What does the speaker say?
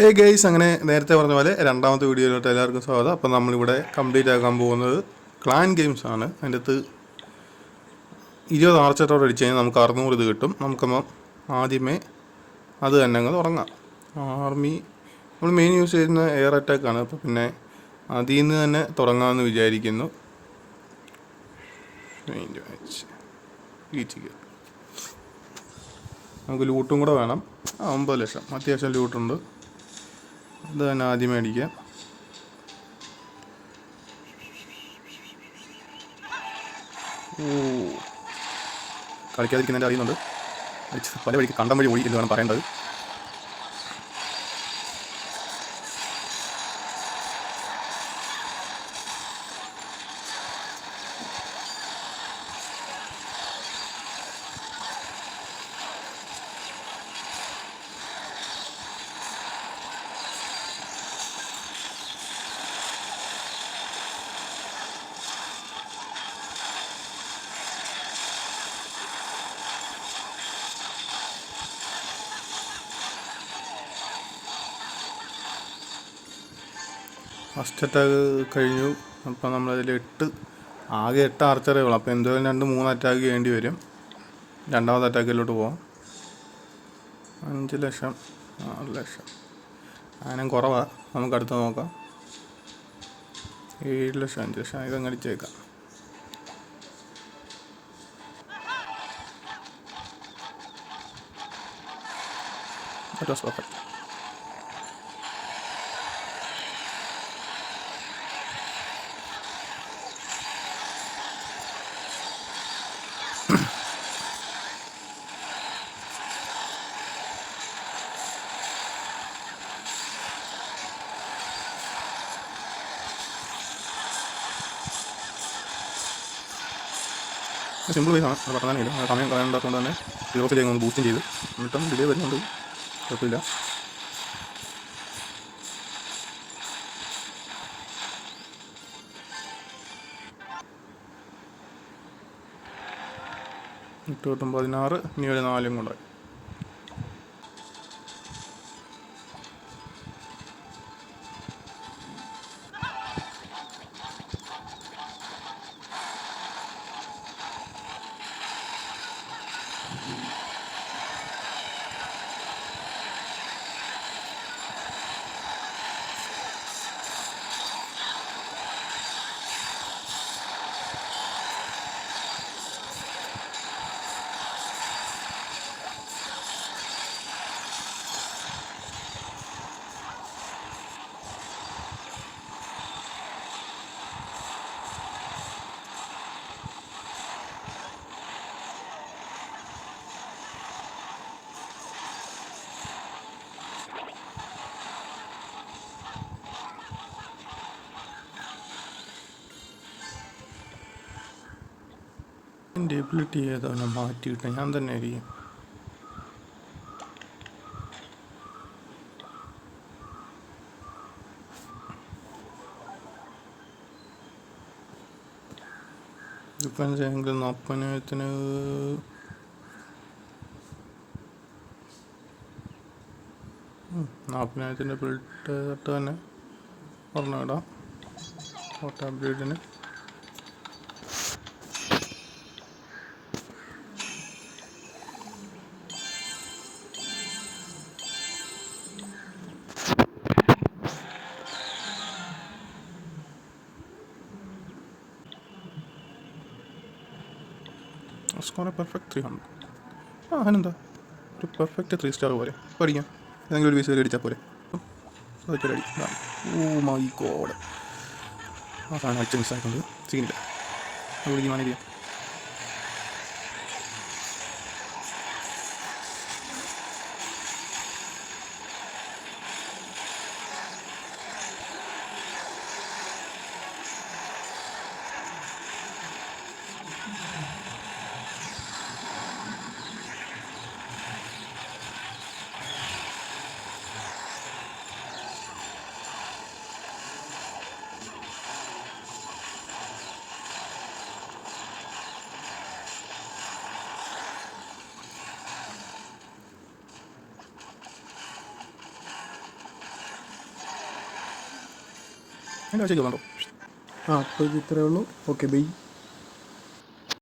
ഹേ guys അങ്ങനെ നേരത്തെ പറഞ്ഞ പോലെ രണ്ടാമത്തെ വീഡിയോയിലോട്ട് എല്ലാവർക്കും സ്വാഗതം. അപ്പം നമ്മളിവിടെ കംപ്ലീറ്റ് ആക്കാൻ പോകുന്നത് ക്ലാൻ ഗെയിംസ് ആണ്. അതിന്റെ അകത്ത് ഇരുപത് ആർച്ചറ്റോട് അടിച്ച് കഴിഞ്ഞാൽ നമുക്ക് അറുന്നൂറ് ഇത് കിട്ടും. നമുക്കപ്പം ആദ്യമേ അത് തന്നെ അങ്ങ് തുടങ്ങാം. ആർമി നമ്മൾ മെയിൻ യൂസ് ചെയ്യുന്ന എയർ അറ്റാക്ക് ആണ്. അപ്പോൾ പിന്നെ അതിൽ നിന്ന് തന്നെ തുടങ്ങാമെന്ന് വിചാരിക്കുന്നു. നമുക്ക് ലൂട്ടും കൂടെ വേണം. ഒമ്പത് ലക്ഷം. അത്യാവശ്യം ലൂട്ടുണ്ട് ഇത് തന്നെ ആദ്യം മേടിക്കാം ഓ. കളിക്കാതിരിക്കുന്നതിന്റെ അറിയുന്നുണ്ട്. പല വഴിക്ക് കണ്ടം വഴി ഓടി എന്ന് വേണം പറയേണ്ടത്. ഫസ്റ്റ് അറ്റാക്ക് കഴിഞ്ഞു. അപ്പോൾ നമ്മളതിൽ എട്ട് ആകെ എട്ട് ആർച്ചറേ ഉള്ളൂ അപ്പോൾ എന്തോ രണ്ട് മൂന്ന് അറ്റാക്ക് ചെയ്യേണ്ടി വരും. രണ്ടാമത്തെ അറ്റാക്കിലോട്ട് പോവാം. അഞ്ച് ലക്ഷം ആറ് ലക്ഷം. അതിനും കുറവാണ് നമുക്ക് അടുത്ത് നോക്കാം. ഏഴ് ലക്ഷം അഞ്ച് ലക്ഷം. ഇതങ്ങ് അടിച്ചേക്കാം That was perfect. Simple wise ആണ്. പെട്ടെന്ന് തന്നെ ഇല്ല സമയം കളയാണ്ടാത്തതുകൊണ്ട് തന്നെ സീറോസിലേക്ക് ഒന്ന് ബൂസ്റ്റും ചെയ്ത്. എന്നിട്ടും ഡിലേ വരുന്നുണ്ട്. കുഴപ്പമില്ല. എട്ട് തൊട്ടും പതിനാറ് ഇനി ഒരു നാലും കൂടെ. എന്റെ എബിലിറ്റി ഏതാണ് മാറ്റിയിട്ട് ഞാൻ തന്നെ ആയിരിക്കും ഡിഫൻസ് ആംഗിൾ നാൽപ്പതിനായിരത്തിന് നാൽപ്പതിനായിരത്തിന്റെ തൊട്ട് തന്നെ പറഞ്ഞു auto photo score perfect three hundred ആ അതിനെന്താ ഒരു പെർഫെക്റ്റ് ത്രീ സ്റ്റാർ പോലെ. പഠിക്കാം. ഏതെങ്കിലും ഒരു വരെ അടിച്ചാൽ പോലെ അടി ഓ മൈ ഗോഡ് ആ സാധനം അടിച്ച് മിസ്സായിട്ടുണ്ട് സീനില്ല അത് മാനേജ് ചെയ്യാം അതിന്റെ ആവശ്യം വന്നോ ആ അപ്പോൾ ഇത് ഇത്രയേ ഉള്ളൂ. Okay bye